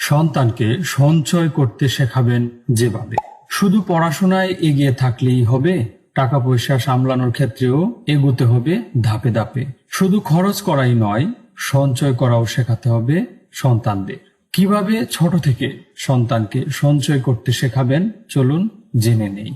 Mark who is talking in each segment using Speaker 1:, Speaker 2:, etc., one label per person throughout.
Speaker 1: সন্তানকে সঞ্চয় করতে শেখাবেন যেভাবে। শুধু পড়াশোনায় এগিয়ে থাকলেই হবে টাকা পয়সা সামলানোর ক্ষেত্রেও এগোতে হবে ধাপে ধাপে। শুধু খরচ করাই নয়, সঞ্চয় করাও শেখাতে হবে সন্তানদের। কীভাবে ছোট থেকে সন্তানকে সঞ্চয় করতে শেখাবেন, চলুন জেনে নেই।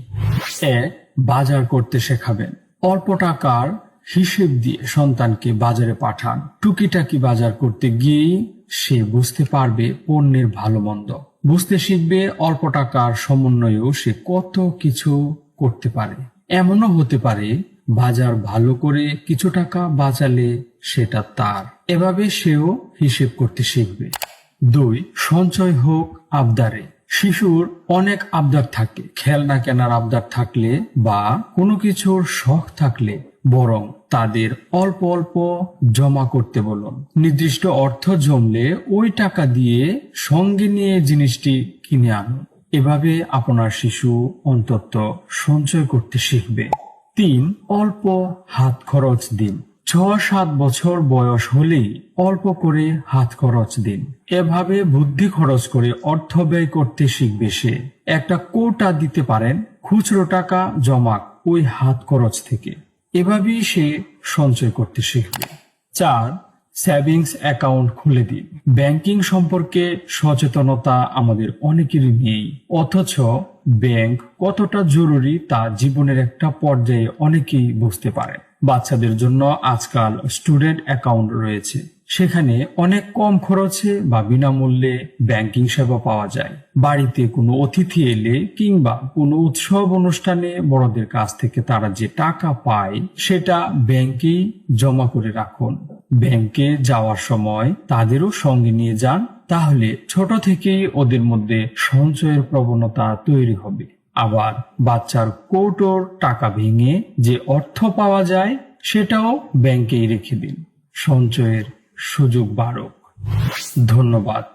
Speaker 1: এক বাজার করতে শেখাবেন। অল্প টাকার হিসেব দিয়ে সন্তানকে বাজারে পাঠান। টুকিটাকি বাজার করতে গিয়েই সে বুঝতে পারবে পণ্যের ভালো মন্দ। বুঝতে শিখবে অল্প টাকার সমন্বয়েও সে কত কিছু করতে পারে। এমনও হতে পারে, বাজার ভালো করে কিছু টাকা বাঁচালে সেটা তার। এভাবে সেও হিসেব করতে শিখবে। দুই, সঞ্চয় হোক আবদারে। শিশুর অনেক আবদার থাকে। খেলনা কেনার আবদার থাকলে বা কোনো কিছুর শখ থাকলে বরং তাদের অল্প অল্প জমা করতে বলুন। নির্দিষ্ট অর্থ জমলে ওই টাকা দিয়ে সঙ্গে নিয়ে জিনিসটি কিনে আনুন। এভাবে আপনার শিশু অন্তত সঞ্চয় করতে শিখবে। তিন, অল্প হাত খরচ দিন। ছ সাত বছর বয়স হলেই অল্প করে হাত খরচ দিন। এভাবে বুদ্ধি খরচ করে অর্থ ব্যয় করতে শিখবে সে। একটা কোটা দিতে পারেন, খুচরো টাকা জমা ওই হাত খরচ থেকে। এভাবেই সে সঞ্চয় করতে শিখবে। চার, সেভিংস অ্যাকাউন্ট খুলে দিন। ব্যাংকিং সম্পর্কে সচেতনতা আমাদের অনেকেরই নেই। অথচ ব্যাংক কতটা জরুরি তা জীবনের একটা পর্যায়ে অনেকেই বুঝতে পারেন বাচ্চাদের জন্য আজকাল স্টুডেন্ট অ্যাকাউন্ট রয়েছে। সেখানে অনেক কম খরচে বা বিনামূল্যে ব্যাংকিং সেবা পাওয়া যায়। বাড়িতে কোনো অতিথি এলে কিংবা কোনো উৎসব অনুষ্ঠানে বড়দের কাছ থেকে তারা যে টাকা পায়, সেটা ব্যাংকেই জমা করে রাখুন। ব্যাংকে যাওয়ার সময় তাদেরও সঙ্গে নিয়ে যান, তাহলে ছোট থেকেই ওদের মধ্যে সঞ্চয়ের প্রবণতা তৈরি হবে। আবার বাচ্চার কৌটোর টাকা ভেঙে যে অর্থ পাওয়া যায়, সেটাও ব্যাংকেই রেখে দিন। সঞ্চয়ের সুযোগ বাড়ক। ধন্যবাদ।